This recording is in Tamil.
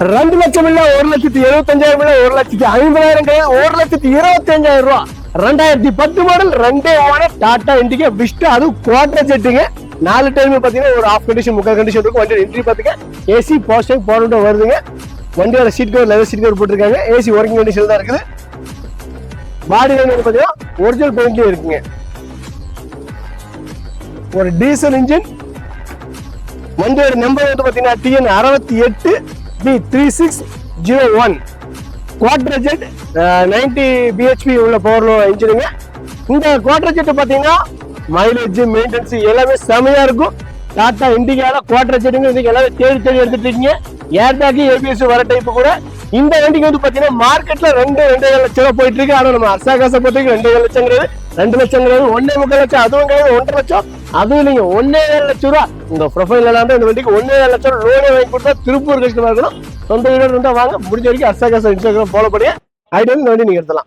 ரெண்டு லட்சம் இல்ல ஒரு லட்சத்தி எழுபத்தஞ்சாயிரம் இல்ல ஒரு லட்சத்தி ஐம்பதாயிரம் கிடையாது. ஒரு லட்சத்தி இருபத்தி அஞ்சாயிரம் ரூபா. ரெண்டாயிரத்தி பத்து மாடல் ரெண்டே மாடல் டாடா இண்டிகா விஸ்டா அது குவாட்டர் செட்டுங்க நாலு டைம் பாத்தீங்கன்னா ஒரு ஆஃப் கண்டிஷன் முக்கால் கண்டிஷன் இருக்கும். வண்டி என்ட்ரி பாத்துங்க ஏசி பாசிட்டிவ் போனட்டும் வருதுங்க. வண்டியோட seat cover level seat cover போட்டிருக்காங்க. ஏசி ஒர்க்கிங் கண்டிஷன் தான் இருக்குது. பாடி லைன் பாத்தீங்கன்னா ஒரிஜினல் பெயிண்ட்லயும் இருக்குங்க. ஒரு டீசல் இன்ஜின் வண்டியோட நம்பர் வந்து பாத்தீங்கன்னா டிஎன் அறுபத்தி எட்டு. B three six zero one Quadrajet ninety BHP உள்ள பவர் இன்ஜினுங்க இந்த குவாட்ரஜெட் பார்த்தீங்கன்னா மைலேஜ் மெயின்டெனன்ஸ் எல்லாமே செமையா இருக்கும். டாட்டா இண்டிகால குவாட்ரஜெட்டுங்க எல்லாமே தேடி தேடி எடுத்துட்டு இருக்கீங்க. ஏர் ஏபிஎஸ் வர டைப் கூட. இந்த வண்டிக்கு வந்து பார்த்தீங்கன்னா மார்க்கெட்ல ரெண்டு ரெண்டு லட்சம் ரூபாய் போயிட்டு இருக்கு. ஆனால் நம்ம அரசாங்க பொறுத்த வரைக்கும் ரெண்டு லட்சங்கிறது. லட்சம் ரெண்டு லட்சம் கிடையாது ஒன்னே முக்கால் லட்சம் அதுவும் கிடையாது ஒன்றரை லட்சம். அதுவும் இல்லைங்க ஒன்னே ஏழு லட்சம் ரூபா. உங்க ப்ரொஃபைல் எல்லாம் இந்த வண்டிக்கு ஒன்னே ஏழு லட்சம் லோனே வாங்கி கொடுத்தா திருப்பூர் கஷ்டமா இருக்கணும் சொந்த வீடு இருந்தா வாங்க. முடிஞ்ச வரைக்கும் அசாகாசம் இன்ஸ்டாகிராம் ஃபாலோ பண்ணி ஐடி வந்து இந்த வண்டி நீங்க எடுத்தலாம்